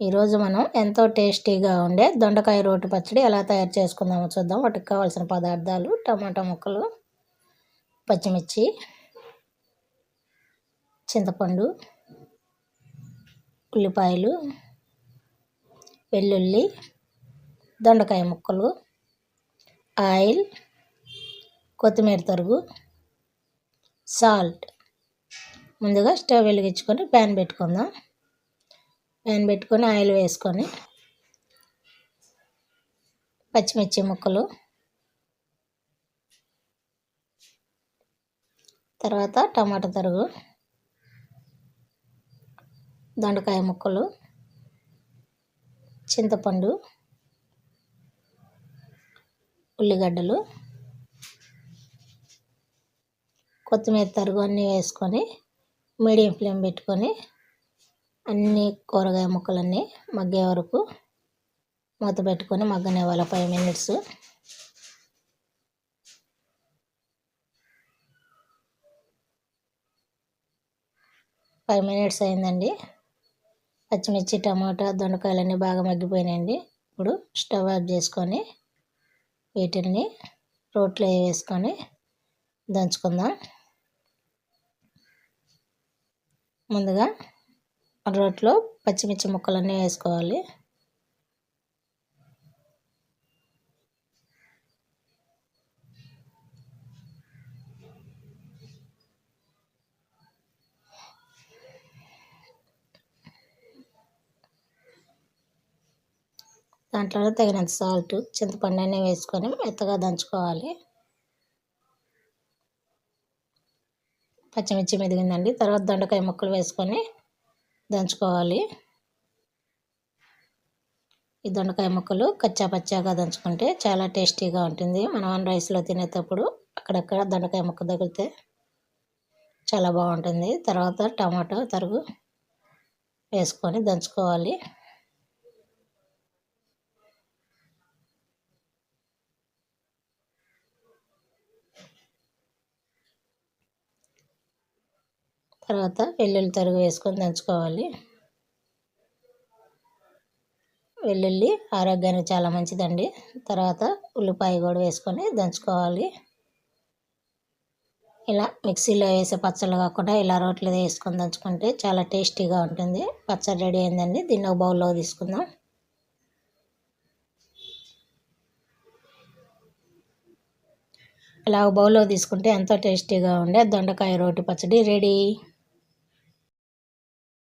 ఈరోజు మనం ఎంతో టేస్టీగా ఉండే దొండకాయ రోటి పచ్చడి ఎలా తయారు చేసుకుందామో చూద్దాం. వాటికి కావాల్సిన పదార్థాలు టమాటా ముక్కలు పచ్చిమిర్చి చింతపండు ఉల్లిపాయలు వెల్లుల్లి దొండకాయ ముక్కలు ఆయిల్ కొత్తిమీర తరుగు సాల్ట్. ముందుగా స్టవ్ వెలిగించుకొని ప్యాన్ పెట్టుకుందాం. ప్యాన్ పెట్టుకొని ఆయిల్ వేసుకొని పచ్చిమిర్చి ముక్కలు. తర్వాత టమాటా తరుగు దొండకాయ ముక్కలు చింతపండు ఉల్లిగడ్డలు కొత్తిమీర తరుగు అన్నీ వేసుకొని మీడియం ఫ్లేమ్ పెట్టుకొని అన్ని కూరగాయ ముక్కలన్నీ మగ్గే వరకు మూత పెట్టుకొని మగ్గనివ్వాలి ఫైవ్ మినిట్స్. ఫైవ్ మినిట్స్ అయిందండి. పచ్చిమిర్చి టమాటా దొండకాయలన్నీ బాగా మగ్గిపోయినాయండి. ఇప్పుడు స్టవ్ ఆఫ్ చేసుకొని వీటిని రోట్లో వేసుకొని దంచుకుందాం. ముందుగా రోట్లో పచ్చిమిర్చి ముక్కలన్నీ వేసుకోవాలి. దాంట్లో తగినంత సాల్ట్ చింతపండు అన్నీ వేసుకొని మెత్తగా దంచుకోవాలి. పచ్చిమిర్చి మెదిగిందండి. తర్వాత దొండకాయ ముక్కలు వేసుకొని దంచుకోవాలి. ఈ దొండకాయ ముక్కలు కచ్చా పచ్చాగా దంచుకుంటే చాలా టేస్టీగా ఉంటుంది. మనం రైస్లో తినేటప్పుడు అక్కడక్కడ దొండకాయ ముక్క తగిలితే చాలా బాగుంటుంది. తర్వాత టమాటో తరుగు వేసుకొని దంచుకోవాలి. తర్వాత వెల్లుల్లి తరుగు వేసుకొని దంచుకోవాలి. వెల్లుల్లి ఆరోగ్యానికి చాలా మంచిదండి. తర్వాత ఉల్లిపాయ కూడా వేసుకొని దంచుకోవాలి. ఇలా మిక్సీలో వేసే పచ్చళ్ళు కాకుండా ఇలా రోట్లో వేసుకొని దంచుకుంటే చాలా టేస్టీగా ఉంటుంది. పచ్చడి రెడీ అయిందండి. దీన్ని ఒక బౌల్లో తీసుకుందాం. ఇలా ఒక బౌల్లో తీసుకుంటే ఎంతో టేస్టీగా ఉండే దొండకాయ రోటి పచ్చడి రెడీ.